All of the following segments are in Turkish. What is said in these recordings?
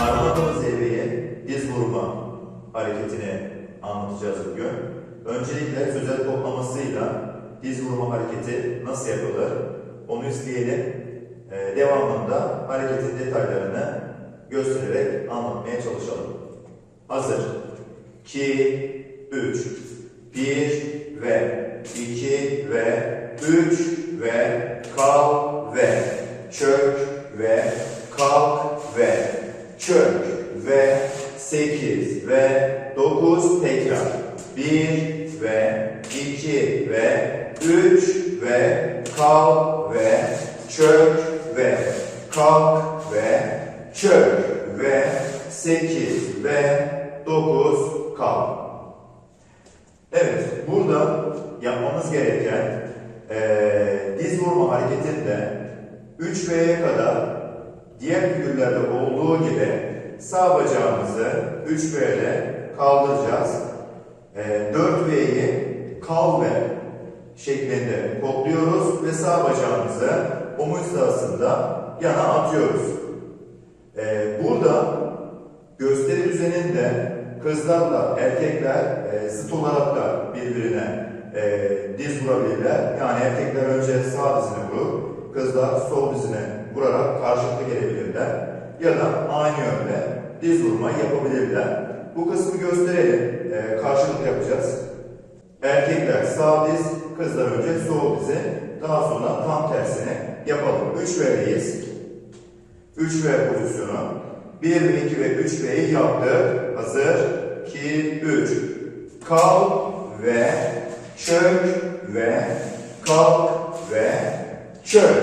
Armadan zirveye diz vurma hareketini anlatacağız bugün. Öncelikle sözel toplamasıyla diz vurma hareketi nasıl yapılır onu izleyelim. Ee, devamında hareketin detaylarını göstererek anlatmaya çalışalım. Hazır. 2, 3, 1 ve 2 ve 3 ve kal ve çök ve kalk ve çök ve 8 ve 9 tekrar. 1 ve 2 ve 3 ve kalk ve çök ve kalk ve çök ve 8 ve 9 kalk. Evet, burada yapmamız gereken eee diz vurma hareketinde 3V'ye kadar diğer figürlerde olduğu gibi sağ bacağımızı 3V'de kaldıracağız. Eee 4V'yi kal ve şeklinde kodluyoruz ve sağ bacağımızı omuz hizasında yana atıyoruz. Eee burada gösteri düzeninde kızlarla erkekler e, olarak da birbirine e, diz vurabilirler. Yani erkekler önce sağ dizine vurur, kızlar sol dizine vurarak karşılıklı gelebilirler. Ya da aynı yönde diz vurmayı yapabilirler. Bu kısmı gösterelim. E, karşılıklı yapacağız. Erkekler sağ diz, kızlar önce sol dizi. Daha sonra tam tersini yapalım. 3 verdeyiz. 3 V pozisyonu. 1 ve 2 ve 3 V'yi yaptık. Hazır. 2, 3. Kalk ve çök ve kalk çök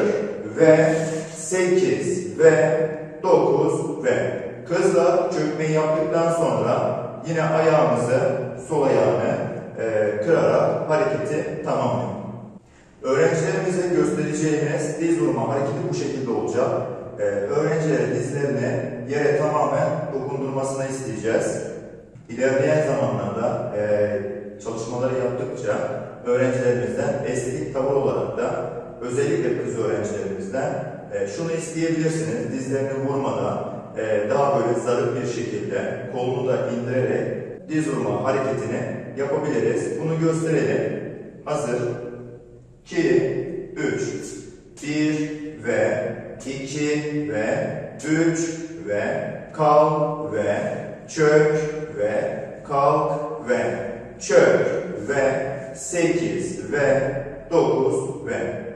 ve 8 ve 9 ve kızla çökmeyi yaptıktan sonra yine ayağımızı sol ayağını e, kırarak hareketi tamamlayalım. Öğrencilerimize göstereceğimiz diz vurma hareketi bu şekilde olacak. Ee, öğrencilere dizlerini yere tamamen dokundurmasını isteyeceğiz. İlerleyen zamanlarda e, çalışmaları yaptıkça öğrencilerimizden estetik tavır olarak da özellikle kız öğrencilerimizden e, şunu isteyebilirsiniz. Dizlerini vurmadan e, daha böyle zarif bir şekilde kolunu da indirerek diz vurma hareketini yapabiliriz. Bunu gösterelim. Hazır. 2, 3, 1 ve 2 ve 3 ve kalk ve çök ve kalk ve çök ve 8 ve 9 ve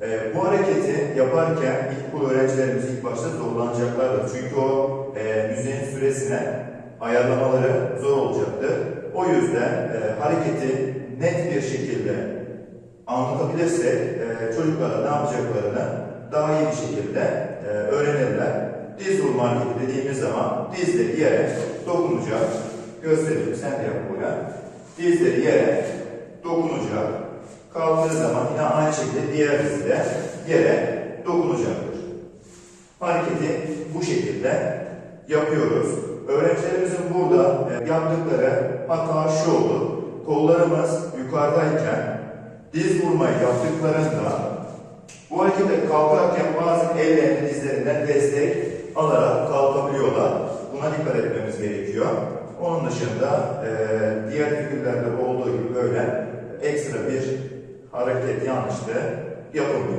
e, bu hareketi yaparken ilkokul öğrencilerimiz ilk başta zorlanacaklardır. Çünkü o e, müziğin süresine ayarlamaları zor olacaktır. O yüzden e, hareketi net bir şekilde anlatabilirsek e, çocuklara ne yapacaklarını daha iyi bir şekilde e, öğrenirler. Diz vurma hareketi dediğimiz zaman dizleri yere dokunacak. Göstereyim sen de yap buraya. Dizleri yere dokunacak. Kaldığı zaman yine aynı şekilde diğer dizde yere dokunacaktır. Hareketi bu şekilde yapıyoruz. Öğrencilerimizin burada e, yaptıkları hata şu oldu. Kollarımız yukarıdayken diz vurmayı yaptıklarında bu harekette kalkarken bazı ellerini dizlerinden destek alarak kalkabiliyorlar. Buna dikkat etmemiz gerekiyor. Onun dışında e, diğer figürlerde olduğu gibi böyle bir hareket yanlışlığı yapılmıyor.